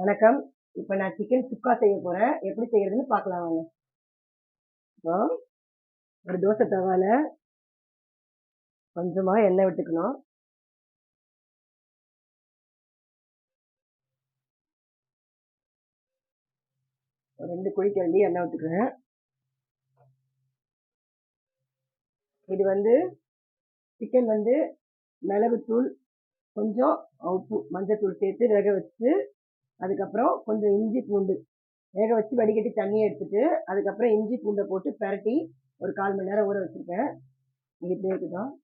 வணக்கம். இப்போ நான் சிக்கன் சுக்கா செய்ய போறேன். எப்படி செய்யறதுன்னு பார்க்கலாம் வாங்க. இப்போ ஒரு தோசை தவால கொஞ்சமா எண்ணெய் விட்டுக்கணும். ரெண்டு ரெண்டு குழிக்கரண்டி எண்ணெய் விட்டுக்கிறேன். இது வந்து சிக்கன் வந்து மிளகுத்தூள் கொஞ்சம் உப்பு மஞ்சத்தூள் சேர்த்து வேக வச்சு அதுக்கப்புறம் கொஞ்சம் இஞ்சி பூண்டு வேக வச்சு வடிகட்டி தண்ணியை எடுத்துட்டு அதுக்கப்புறம் இஞ்சி பூண்டை போட்டு பரட்டி ஒரு கால் மணி நேரம் ஊற வச்சுருக்கேன். இது இப்படியே இருக்கட்டும்.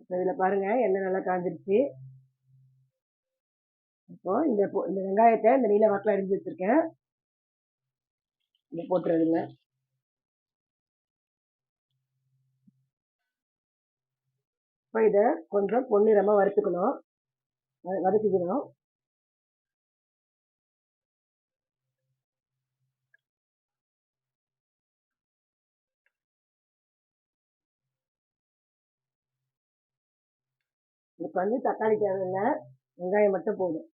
இப்போ இதில் பாருங்க எண்ணெய் நல்லா காஞ்சிருச்சு. இப்போ இந்த பொ- இந்த வெங்காயத்தை இந்த நீல வாக்கில் அரிஞ்சு வச்சுருக்கேன். இது போட்டுறதுங்க. இப்போ இதை கொஞ்சம் பொன்னிறமாக வறுத்துக்கணும். வ- வதக்கிக்கணும். இதுக்கு வந்து தக்காளி தேவையில்லை வெங்காயம் மட்டும் போதும்.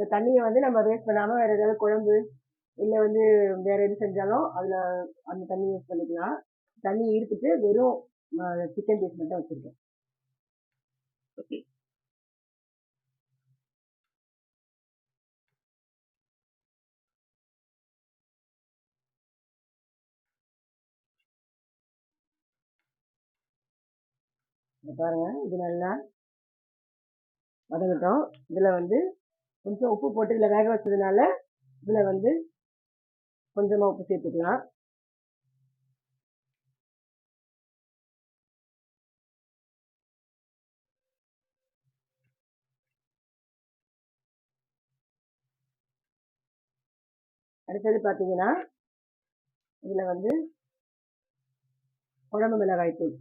இந்த தண்ணியை வந்து நம்ம வேஸ்ட் பண்ணாம வேற ஏதாவது குழம்பு இல்லை வந்து வேற எது செஞ்சாலும் அதுல அந்த தண்ணி யூஸ் பண்ணிக்கலாம். தண்ணி இருத்துட்டு வெறும் சிக்கன் பீஸ் மட்டும் வச்சிருக்கேன். இங்க பாருங்க இது நல்லா வதங்கட்டும். இதுல வந்து கொஞ்சம் உப்பு போட்டு இதில் வேக வச்சதுனால இதில் வந்து கொஞ்சமாக உப்பு சேர்த்துக்கலாம். அடுத்தது பார்த்தீங்கன்னா இதில் வந்து குழம்பு மிளகாய் தூள்.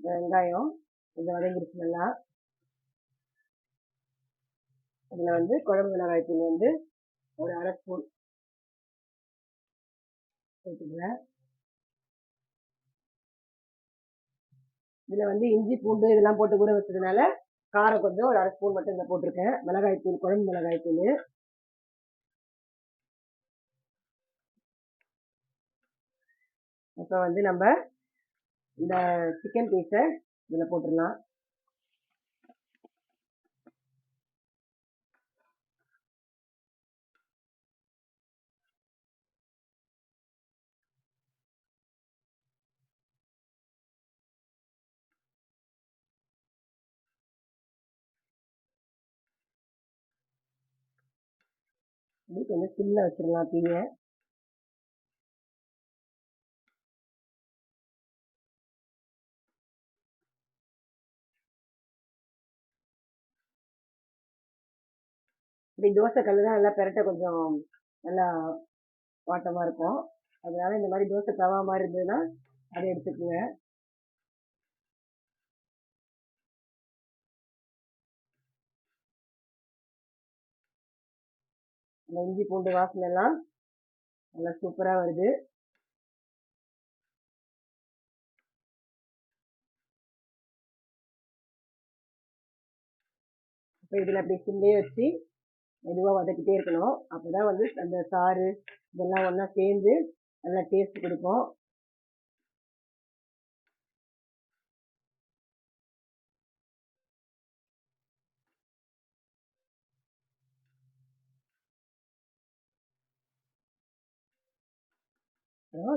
வெங்காயம். கொஞ்சம் வதங்கிருச்சு நல்லா இதில் வந்து குழம்பு மிளகாய்த்தூள் வந்து ஒரு அரை ஸ்பூன் சேர்த்துக்கிறேன் இதில் வந்து இஞ்சி பூண்டு இதெல்லாம் போட்டு கூட வச்சதுனால காரம் கொஞ்சம் ஒரு அரை ஸ்பூன் மட்டும் இதில் போட்டிருக்கேன். மிளகாய்த்தூள் குழம்பு மிளகாய்த்தூள் இப்போ வந்து நம்ம இந்த சிக்கன் பீஸை இதில் போட்டுடலாம். இது கொஞ்சம் சிம்மில் வச்சிடலாம் தீயை இப்படி தோசை கல் தான் நல்லா பெரட்ட கொஞ்சம் நல்லா வாட்டமாக இருக்கும். அதனால இந்த மாதிரி தோசை தவா மாதிரி இருந்ததுன்னா அதை எடுத்துக்கோங்க. அந்த இஞ்சி பூண்டு வாசனை எல்லாம் நல்லா சூப்பராக வருது. இப்போ இதில் அப்படி சிம்லேயே வச்சு மெதுவாக வதக்கிட்டே இருக்கணும். அப்போ தான் வந்து அந்த சாறு இதெல்லாம் ஒன்றா சேர்ந்து நல்லா டேஸ்ட் கொடுக்கும்.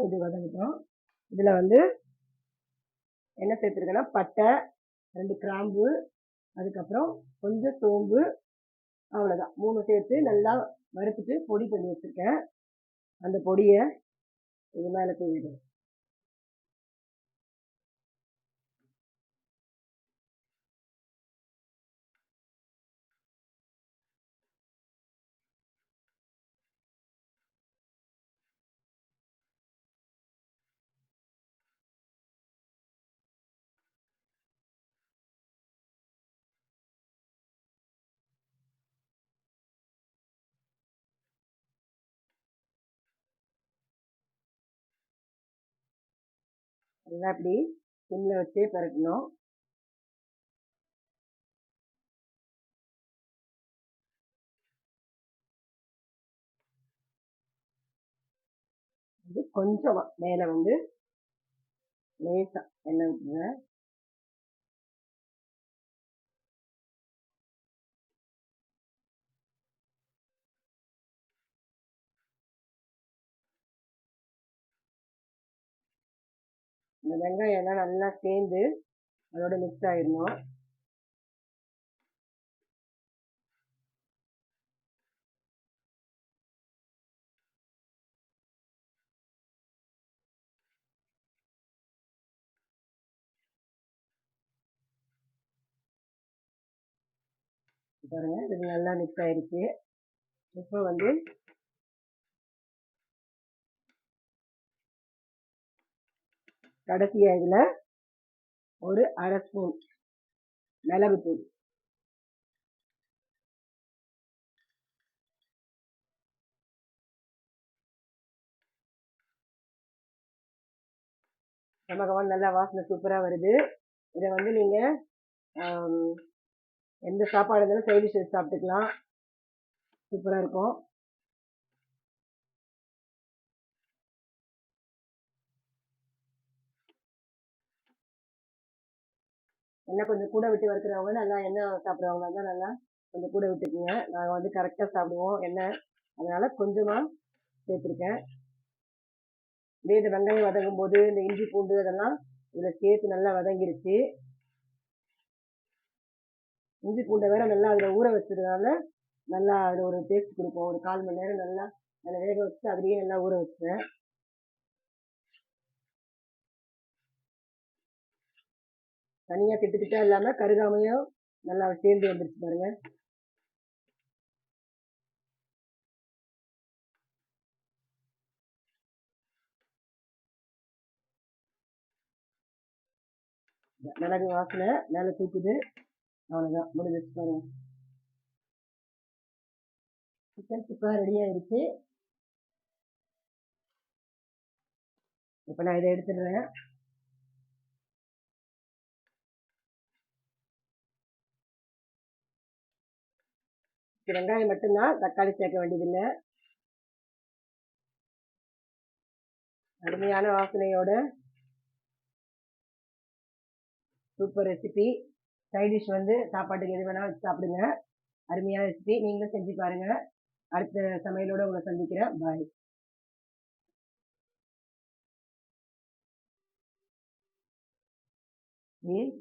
இது வதங்கிட்டோம் இதில் வந்து என்ன சேர்த்துருக்கேன்னா பட்டை ரெண்டு கிராம்பு அதுக்கப்புறம் கொஞ்சம் சோம்பு அவ்வளோதான் மூணு சேர்த்து நல்லா வறுத்துட்டு பொடி பண்ணி வச்சுருக்கேன். அந்த பொடியை இது மேலே தூவிடுவேன். நல்லா இப்படி சிம்மில் வச்சே பரட்டணும் இது கொஞ்சமாக மேலே வந்து லேசாக எண்ணெய் ஊற்றுங்க இந்த வெங்காயம் எல்லாம் நல்லா சேர்ந்து அதோட மிக்ஸ் ஆயிடணும். பாருங்க இது நல்லா மிக்ஸ் ஆயிடுச்சு. இப்போ வந்து கடைசியாக இதில் ஒரு அரை ஸ்பூன் மிளகுத்தூள் நமக்கு நல்லா வாசனை சூப்பராக வருது. இதை வந்து நீங்கள் எந்த சாப்பாடு இருந்தாலும் சைட் சாப்பிட்டுக்கலாம். சூப்பராக இருக்கும். என்ன கொஞ்சம் கூட விட்டு வறுக்கிறவங்க நல்லா எண்ணெய் சாப்பிட்றவங்க இருந்தால் நல்லா கொஞ்சம் கூட விட்டுக்குங்க. நாங்கள் வந்து கரெக்டாக சாப்பிடுவோம் எண்ணெய். அதனால் கொஞ்சமாக சேர்த்துருக்கேன். இதே இந்த வெங்காயம் வதங்கும் போது இந்த இஞ்சி பூண்டு அதெல்லாம் இதில் சேர்த்து நல்லா வதங்கிருச்சு. இஞ்சி பூண்டை வேற நல்லா அதில் ஊற வச்சதுனால நல்லா அதில் ஒரு டேஸ்ட் கொடுக்கும் ஒரு கால் மணி நேரம் நல்லா அதில் வேக வச்சு அதுலேயே நல்லா ஊற வச்சேன் தனியாக திட்டு இல்லாம இல்லாமல் கருகாமையும் நல்லா சேர்ந்து வந்துருச்சு பாருங்க. மிளகு வாசனை மேலே தூக்குது. அவ்வளோதான் முடிஞ்சிச்சு பாருங்க. சிக்கன் சுக்கா ரெடி ஆயிடுச்சு இப்போ நான் இதை எடுத்துடுறேன். வெங்காயம் மட்டும்தான் தக்காளி சேர்க்க வேண்டியதில்லை. அருமையான வாசனையோட சூப்பர் ரெசிபி சைடிஷ் வந்து சாப்பாட்டுக்கு எது வேணாலும் வச்சு சாப்பிடுங்க. அருமையான ரெசிபி நீங்களும் செஞ்சு பாருங்க. அடுத்த சமையலோட உங்களை சந்திக்கிறேன். பாய் ம்